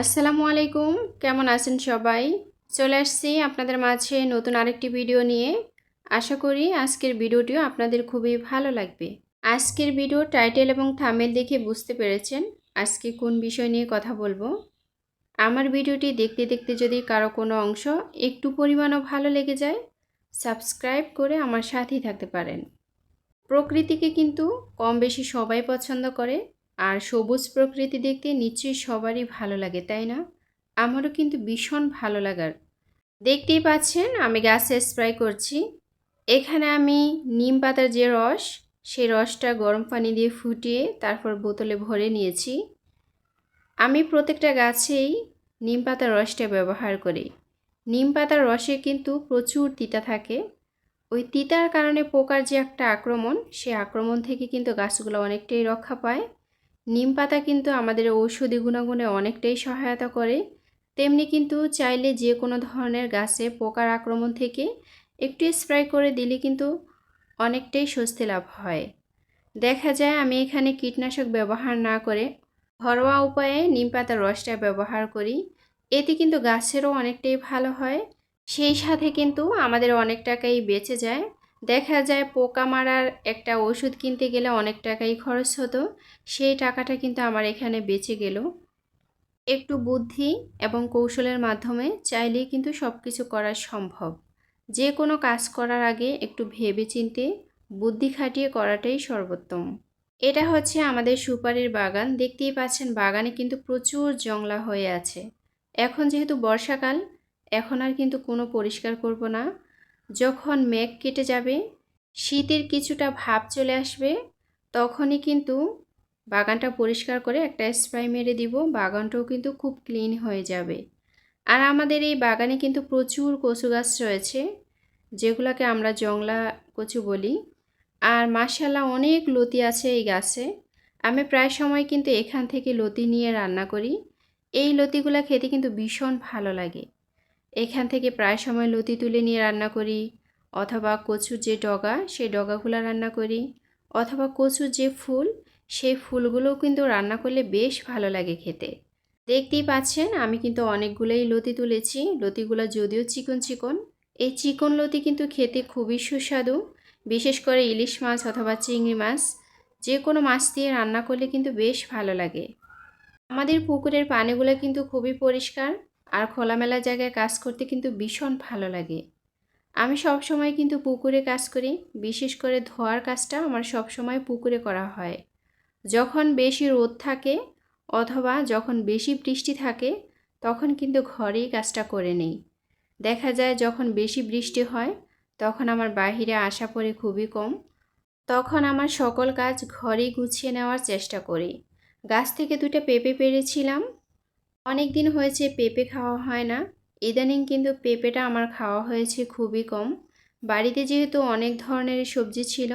আসসালামু আলাইকুম। কেমন আছেন সবাই? চলে আসছি আপনাদের মাঝে নতুন আরেকটি ভিডিও নিয়ে। আশা করি আজকের ভিডিওটিও আপনাদের খুবই ভালো লাগবে। আজকের ভিডিও টাইটেল এবং থামেল দেখে বুঝতে পেরেছেন আজকে কোন বিষয় নিয়ে কথা বলব। আমার ভিডিওটি দেখতে দেখতে যদি কারও কোনো অংশ একটু পরিমাণও ভালো লেগে যায়, সাবস্ক্রাইব করে আমার সাথেই থাকতে পারেন। প্রকৃতিকে কিন্তু কম বেশি সবাই পছন্দ করে। আর সবুজ প্রকৃতি দেখতে নিশ্চয়ই সবারই ভালো লাগে, তাই না? আমারও কিন্তু ভীষণ ভালো লাগার। দেখতেই পাচ্ছেন, আমি গাছে স্প্রে করছি। এখানে আমি নিম পাতার যে রস, সেই রসটা গরম পানি দিয়ে ফুটিয়ে তারপর বোতলে ভরে নিয়েছি। আমি প্রত্যেকটা গাছেই নিম পাতার রসটা ব্যবহার করি। নিম পাতার রসে কিন্তু প্রচুর তিতা থাকে। ওই তিতার কারণে পোকার যে একটা আক্রমণ সেই আক্রমণ থেকে কিন্তু গাছগুলো অনেকটাই রক্ষা পায়। নিম পাতা কিন্তু আমাদের ঔষধি গুণাগুণে অনেকটাই সহায়তা করে। তেমনি কিন্তু চাইলে যে কোনো ধরনের গাছে পোকার আক্রমণ থেকে একটু স্প্রে করে দিলে কিন্তু অনেকটাই স্বস্তি লাভ হয়। দেখা যায় আমি এখানে কীটনাশক ব্যবহার না করে ঘরোয়া উপায়ে নিম পাতার রসটা ব্যবহার করি। এতে কিন্তু গাছেরও অনেকটাই ভালো হয়। সেই সাথে কিন্তু আমাদের অনেক টাকাই বেঁচে যায়। দেখা যায় পোকা মারার একটা ওষুধ কিনতে গেলে অনেক টাকাই খরচ হতো। সেই টাকাটা কিন্তু আমার এখানে বেঁচে গেল। একটু বুদ্ধি এবং কৌশলের মাধ্যমে চাইলেই কিন্তু সব কিছু করা সম্ভব। যে কোনো কাজ করার আগে একটু ভেবে চিনতে বুদ্ধি খাটিয়ে করাটাই সর্বোত্তম। এটা হচ্ছে আমাদের সুপারির বাগান। দেখতেই পাচ্ছেন, বাগানে কিন্তু প্রচুর জংলা হয়ে আছে। এখন যেহেতু বর্ষাকাল, এখন আর কিন্তু কোনো পরিষ্কার করব না। যখন মেঘ কেটে যাবে, শীতের কিছুটা ভাব চলে আসবে, তখনই কিন্তু বাগানটা পরিষ্কার করে একটা স্প্রে মেরে দিব, বাগানটাও কিন্তু খুব ক্লিন হয়ে যাবে। আর আমাদের এই বাগানে কিন্তু প্রচুর কচু গাছ রয়েছে, যেগুলোকে আমরা জংলা কচু বলি। আর মাসাল্লাহ অনেক লতি আছে এই গাছে। আমি প্রায় সময় কিন্তু এখান থেকে লতি নিয়ে রান্না করি। এই লতিগুলো খেতে কিন্তু ভীষণ ভালো লাগে। এখান থেকে প্রায় সময় লতি তুলে নিয়ে রান্না করি, অথবা কচুর যে ডগা সেই ডগাগুলো রান্না করি, অথবা কচুর যে ফুল, সেই ফুলগুলোও কিন্তু রান্না করলে বেশ ভালো লাগে খেতে। দেখতেই পাচ্ছেন, আমি কিন্তু অনেকগুলোই লতি তুলেছি, লতিগুলো যদিও চিকন চিকন। এই চিকন লতি কিন্তু খেতে খুবই সুস্বাদু, বিশেষ করে ইলিশ মাছ অথবা চিংড়ি মাছ। যে কোনো মাছ দিয়ে রান্না করলে কিন্তু বেশ ভালো লাগে। আমাদের পুকুরের পানিগুলো কিন্তু খুবই পরিষ্কার আর খোলামেলা জায়গায় কাজ করতে কিন্তু ভীষণ ভালো লাগে। আমি সব সময় কিন্তু পুকুরে কাজ করি, বিশেষ করে ধোয়ার কাজটা আমার সব সময় পুকুরে করা হয়। যখন বেশি রোদ থাকে অথবা যখন বেশি বৃষ্টি থাকে, তখন কিন্তু ঘরেই কাজটা করে নেই। দেখা যায় যখন বেশি বৃষ্টি হয়, তখন আমার বাহিরে আসা পড়ে খুবই কম। তখন আমার সকল কাজ ঘরেই গুছিয়ে নেওয়ার চেষ্টা করি। গাছ থেকে দুটো পেঁপে পেরেছিলাম অনেক দিন হয়েছে পেঁপে খাওয়া হয় না। ইদানিং কিন্তু পেঁপেটা আমার খাওয়া হয়েছে খুবই কম। বাড়িতে যেহেতু অনেক ধরনের সবজি ছিল,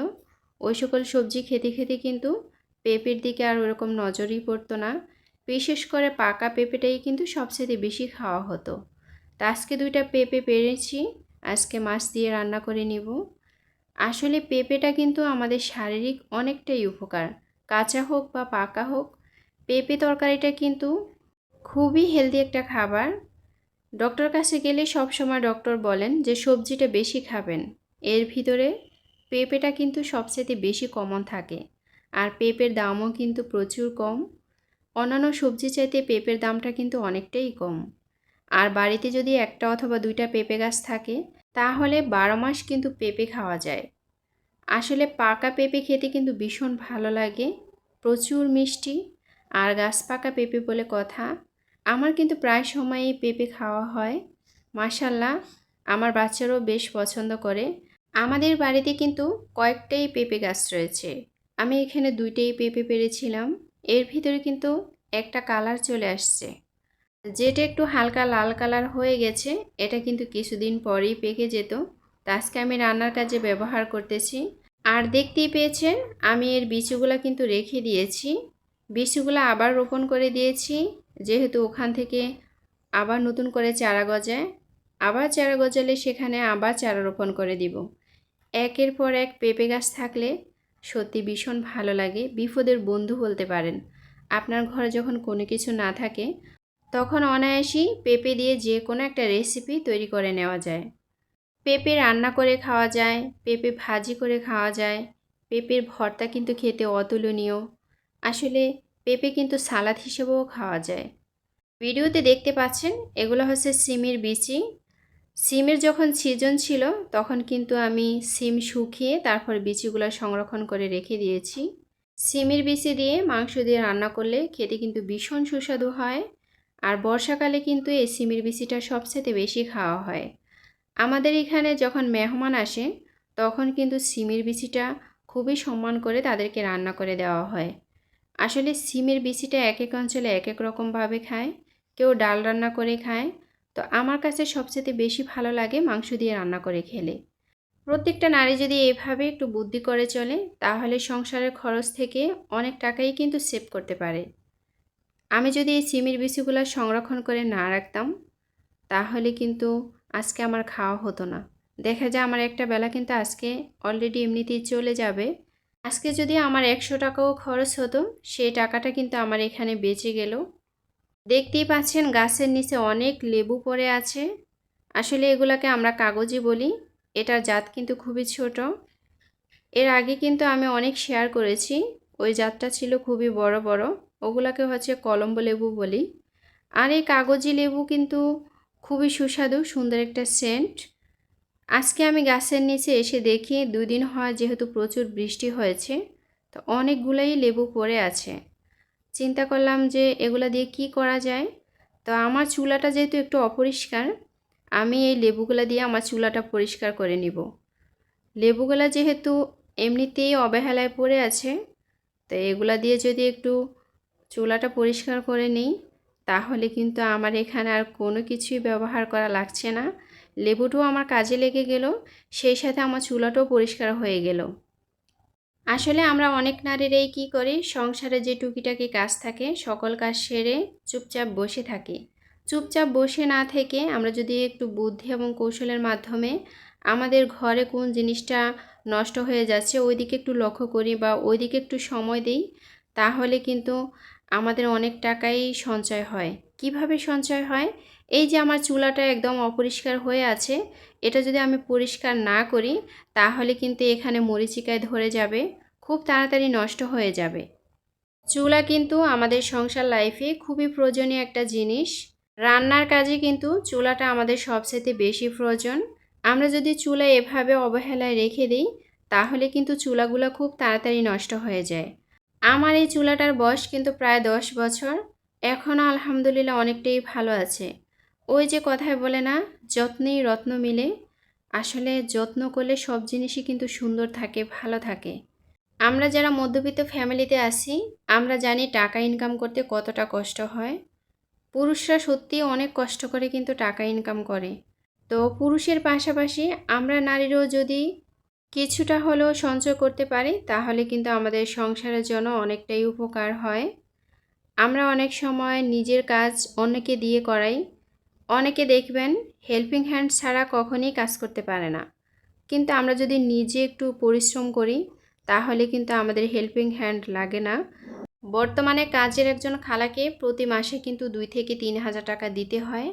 ওই সকল সবজি খেতে খেতে কিন্তু পেঁপের দিকে আর ওরকম নজরই পড়তো না। বিশেষ করে পাকা পেঁপেটাই কিন্তু সবচেয়ে বেশি খাওয়া হতো। তা আজকে দুইটা পেঁপে পেরেছি, আজকে মাছ দিয়ে রান্না করে নিব। আসলে পেঁপেটা কিন্তু আমাদের শারীরিক অনেকটাই উপকার, কাঁচা হোক বা পাকা হোক, পেঁপে তরকারিটা কিন্তু খুবই হেলদি একটা খাবার। ডক্টর কাছে গেলে সব সময় ডক্টর বলেন যে, সবজিটা বেশি খাবেন। এর ভিতরে পেঁপেটা কিন্তু সবচেয়ে বেশি কমন থাকে। আর পেঁপের দামও কিন্তু প্রচুর কম। অন্যান্য সবজি চাইতে পেঁপের দামটা কিন্তু অনেকটাই কম। আর বাড়িতে যদি একটা অথবা দুইটা পেঁপে গাছ থাকে, তাহলে বারো মাস কিন্তু পেঁপে খাওয়া যায়। আসলে পাকা পেঁপে খেতে কিন্তু ভীষণ ভালো লাগে। প্রচুর মিষ্টি। আর গাছ পাকা পেঁপে বলে কথা আমার কিন্তু প্রায় সময়ই পেঁপে খাওয়া হয়। মাসাল্লাহ আমার বাচ্চারাও বেশ পছন্দ করে। আমাদের বাড়িতে কিন্তু কয়েকটাই পেঁপে গাছ রয়েছে। আমি এখানে দুইটাই পেঁপে পেরেছিলাম। এর ভিতরে কিন্তু একটা কালার চলে আসছে। যেটা একটু হালকা লাল কালার হয়ে গেছে, এটা কিন্তু কিছুদিন পরেই পেকে যেত। তা আজকে আমি রান্নার কাজে ব্যবহার করতেছি। আর দেখতেই পেয়েছেন, আমি এর বিচুগুলো কিন্তু রেখে দিয়েছি। বিচুগুলো আবার রোপণ করে দিয়েছি। যেহেতু ওখান থেকে আবার নতুন করে চারা গজায়, আবার চারা গজালে সেখানে আবার চারা রোপণ করে দিব। একের পর এক পেঁপে গাছ থাকলে সত্যি ভীষণ ভালো লাগে, বিপদের বন্ধু বলতে পারেন। আপনার ঘরে যখন কোনো কিছু না থাকে, তখন অনায়াসই পেঁপে দিয়ে যে কোনো একটা রেসিপি তৈরি করে নেওয়া যায়। পেঁপে রান্না করে খাওয়া যায়, পেঁপে ভাজি করে খাওয়া যায়, পেঁপের ভর্তা কিন্তু খেতে অতুলনীয়। আসলে পেঁপে কিন্তু সালাদ হিসেবেও খাওয়া যায়। ভিডিওতে দেখতে পাচ্ছেন, এগুলো হচ্ছে সিমের বিচি। সিমের যখন সিজন ছিল, তখন কিন্তু আমি সিম শুকিয়ে তারপর বিচিগুলো সংরক্ষণ করে রেখে দিয়েছি। সিমের বিচি দিয়ে মাংস দিয়ে রান্না করলে খেতে কিন্তু ভীষণ সুস্বাদু হয় আর বর্ষাকালে কিন্তু এই সিমের বিচিটা সবচেয়ে বেশি খাওয়া হয়। আমাদের এখানে যখন মেহমান আসে, তখন কিন্তু সিমের বিচিটা খুবই সম্মান করে তাদেরকে রান্না করে দেওয়া হয়। আসলে সিমের বিচিটা এক এক অঞ্চলে এক এক রকমভাবে খায়, কেউ ডাল রান্না করে খায়। তো আমার কাছে সবচেয়ে বেশি ভালো লাগে মাংস দিয়ে রান্না করে খেলে। প্রত্যেকটা নারী যদি এভাবে একটু বুদ্ধি করে চলে, তাহলে সংসারের খরচ থেকে অনেক টাকাই কিন্তু সেভ করতে পারে। আমি যদি এই সিমের বিচিগুলো সংরক্ষণ করে না রাখতাম, তাহলে কিন্তু আজকে আমার খাওয়া হতো না। দেখা যায় আমার একটা বেলা কিন্তু আজকে অলরেডি এমনিতেই চলে যাবে। আজকে যদি আমার একশো টাকাও খরচ হতো, সেই টাকাটা কিন্তু আমার এখানে বেঁচে গেল। দেখতেই পাচ্ছেন গাছের নিচে অনেক লেবু পড়ে আছে। আসলে এগুলাকে আমরা কাগজি বলি। এটার জাত কিন্তু খুবই ছোট। এর আগে কিন্তু আমি অনেক শেয়ার করেছি। ওই জাতটা ছিল খুবই বড় বড়। ওগুলাকে হচ্ছে কলম্ব লেবু বলি। আর এই কাগজি লেবু কিন্তু খুবই সুস্বাদু, সুন্দর একটা সেন্ট আজকে আমি গাছের নিচে এসে দেখি দুই দিন হয় যেহেতু প্রচুর বৃষ্টি হয়েছে, তো অনেকগুলোই লেবু পড়ে আছে। চিন্তা করলাম যে এগুলো দিয়ে কি করা যায়? তো আমার চুলাটা যেহেতু একটু অপরিষ্কার, আমি এই লেবুগুলা দিয়ে আমার চুলাটা পরিষ্কার করে নিব। লেবুগুলা যেহেতু এমনিতেই অবহেলায় পড়ে আছে, তো এগুলা দিয়ে যদি একটু চুলাটা পরিষ্কার করে নিই, তাহলে কিন্তু আমার এখানে আর কোনো কিছুই ব্যবহার করা লাগছে না। লেবুটাও আমার কাজে লেগে গেল, সেই সাথে আমার চুলাটাও পরিষ্কার হয়ে গেল। আসলে আমরা অনেক নারীরাই কী করি, সংসারে যে টুকিটাকি কাজ থাকে, সকল কাজ সেরে চুপচাপ বসে থাকি। চুপচাপ বসে না থেকে আমরা যদি একটু বুদ্ধি এবং কৌশলের মাধ্যমে আমাদের ঘরে কোন জিনিসটা নষ্ট হয়ে যাচ্ছে ওই দিকে একটু লক্ষ্য করি বা ওই দিকে একটু সময় দিই, তাহলে কিন্তু আমাদের অনেক টাকাই সঞ্চয় হয়। কীভাবে সঞ্চয় হয়? এই যে আমার চুলাটা একদম অপরিষ্কার হয়ে আছে, এটা যদি আমি পরিষ্কার না করি, তাহলে কিন্তু এখানে মরিচিকায় ধরে যাবে, খুব তাড়াতাড়ি নষ্ট হয়ে যাবে। চুলা কিন্তু আমাদের সংসার লাইফে খুবই প্রয়োজনীয় একটা জিনিস। রান্নার কাজে কিন্তু চুলাটা আমাদের সবচেয়ে বেশি প্রয়োজন। আমরা যদি চুলা এভাবে অবহেলায় রেখে দিই, তাহলে কিন্তু চুলাগুলো খুব তাড়াতাড়ি নষ্ট হয়ে যায়। আমার এই চুলাটার বয়স কিন্তু প্রায় দশ বছর। এখনও আলহামদুলিল্লাহ অনেকটাই ভালো আছে। ওই যে কথায় বলে না, যত্নেই রত্ন মিলে। আসলে যত্ন করলে সব জিনিসই কিন্তু সুন্দর থাকে, ভালো থাকে। আমরা যারা মধ্যবিত্ত ফ্যামিলিতে আছি, আমরা জানি টাকা ইনকাম করতে কতটা কষ্ট হয়। পুরুষরা সত্যি অনেক কষ্ট করে কিন্তু টাকা ইনকাম করে। তো পুরুষের পাশাপাশি আমরা নারীরও যদি কিছুটা হলেও সঞ্চয় করতে পারি, তাহলে কিন্তু আমাদের সংসারের জন্য অনেকটাই উপকার হয়। আমরা অনেক সময় নিজের কাজ অন্যকে দিয়ে করাই অনেকে দেখবেন হেল্পিং হ্যান্ড ছাড়া কখনই কাজ করতে পারে না। কিন্তু আমরা যদি নিজে একটু পরিশ্রম করি, তাহলে কিন্তু আমাদের হেল্পিং হ্যান্ড লাগে না। বর্তমানে কাজের একজন খালাকে প্রতি মাসে কিন্তু দুই থেকে তিন হাজার টাকা দিতে হয়।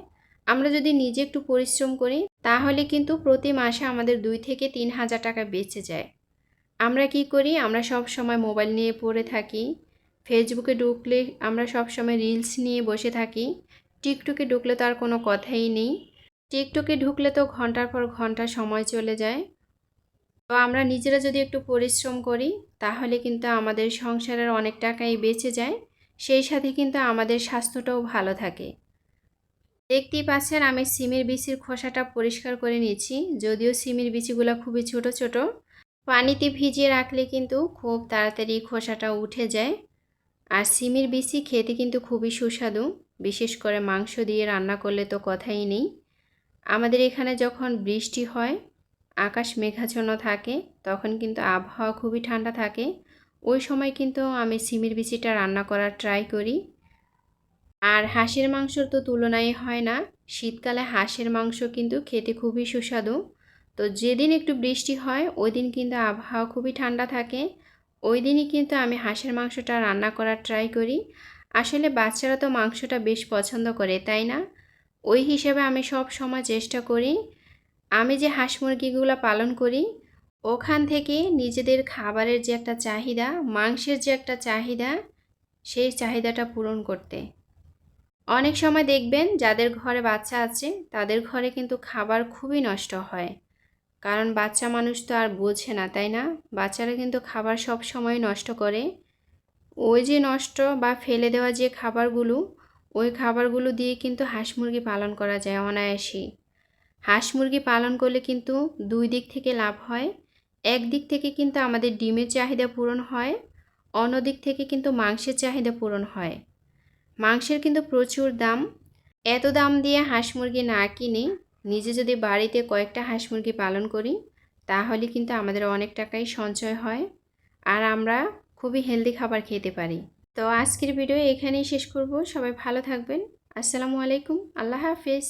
আমরা যদি নিজে একটু পরিশ্রম করি, তাহলে কিন্তু প্রতি মাসে আমাদের দুই থেকে তিন হাজার টাকা বেঁচে যায়। আমরা কি করি? আমরা সব সময় মোবাইল নিয়ে পড়ে থাকি ফেসবুকে ঢুকলে আমরা সব সময় রিলস নিয়ে বসে থাকি টিকটকে ঢুকলে তো আর কোনো কথাই নেই। টিকটকে ঢুকলে তো ঘণ্টার পর ঘণ্টা সময় চলে যায়। তো আমরা নিজেরা যদি একটু পরিশ্রম করি, তাহলে কিন্তু আমাদের সংসারের অনেক টাকাই বেঁচে যায়। সেই সাথে কিন্তু আমাদের স্বাস্থ্যটাও ভালো থাকে। দেখতেই পাচ্ছেন আমি সিমের বিচির খোসাটা পরিষ্কার করে নিয়েছি। যদিও সিমের বিচিগুলো খুবই ছোট ছোট। পানিতে ভিজিয়ে রাখলে কিন্তু খুব তাড়াতাড়ি খোসাটা উঠে যায়। আর সিমের বিচি খেতে কিন্তু খুবই সুস্বাদু। বিশেষ করে মাংস দিয়ে রান্না করলে তো কথাই নেই। আমাদের এখানে যখন বৃষ্টি হয়, আকাশ মেঘাচ্ছন্ন থাকে, তখন কিন্তু আবহাওয়া খুবই ঠান্ডা থাকে। ওই সময় কিন্তু আমি সিমের বিচিটা রান্না করার ট্রাই করি। আর হাঁসের মাংসর তো তুলনাই হয় না। শীতকালে হাঁসের মাংস কিন্তু খেতে খুবই সুস্বাদু। তো যেদিন একটু বৃষ্টি হয় ওই দিন কিন্তু আবহাওয়া খুবই ঠান্ডা থাকে। ওই দিনই কিন্তু আমি হাঁসের মাংসটা রান্না করার ট্রাই করি। আসলে বাচ্চারা তো মাংসটা বেশ পছন্দ করে, তাই না? ওই হিসেবে আমি সব সময় চেষ্টা করি, আমি যে হাঁস মুরগিগুলো পালন করি, ওখান থেকে নিজেদের খাবারের যে একটা চাহিদা, মাংসের যে একটা চাহিদা, সেই চাহিদাটা পূরণ করতে। অনেক সময় দেখবেন যাদের ঘরে বাচ্চা আছে, তাদের ঘরে কিন্তু খাবার খুবই নষ্ট হয়। কারণ বাচ্চা মানুষ তো আর বোঝে না, তাই না? বাচ্চারা কিন্তু খাবার সব সময় নষ্ট করে। ওই যে নষ্ট বা ফেলে দেওয়া যে খাবারগুলো, ওই খাবারগুলো দিয়ে কিন্তু হাঁস মুরগি পালন করা যায় অনায়াসেই। হাঁস মুরগি পালন করলে কিন্তু দুই দিক থেকে লাভ হয়। একদিক থেকে কিন্তু আমাদের ডিমের চাহিদা পূরণ হয়, অন্য দিক থেকে কিন্তু মাংসের চাহিদা পূরণ হয়। মাংসের কিন্তু প্রচুর দাম। এত দাম দিয়ে হাঁস মুরগি না কিনে নিজে যদি বাড়িতে কয়েকটা হাঁস মুরগি পালন করি, তাহলে কিন্তু আমাদের অনেক টাকাই সঞ্চয় হয়। আর আমরা খুবই হেলদি খাবার খেতে পারি। তো আজকের ভিডিও এখানেই শেষ করব। সবাই ভালো থাকবেন। আসসালামু আলাইকুম। আল্লাহ হাফিজ।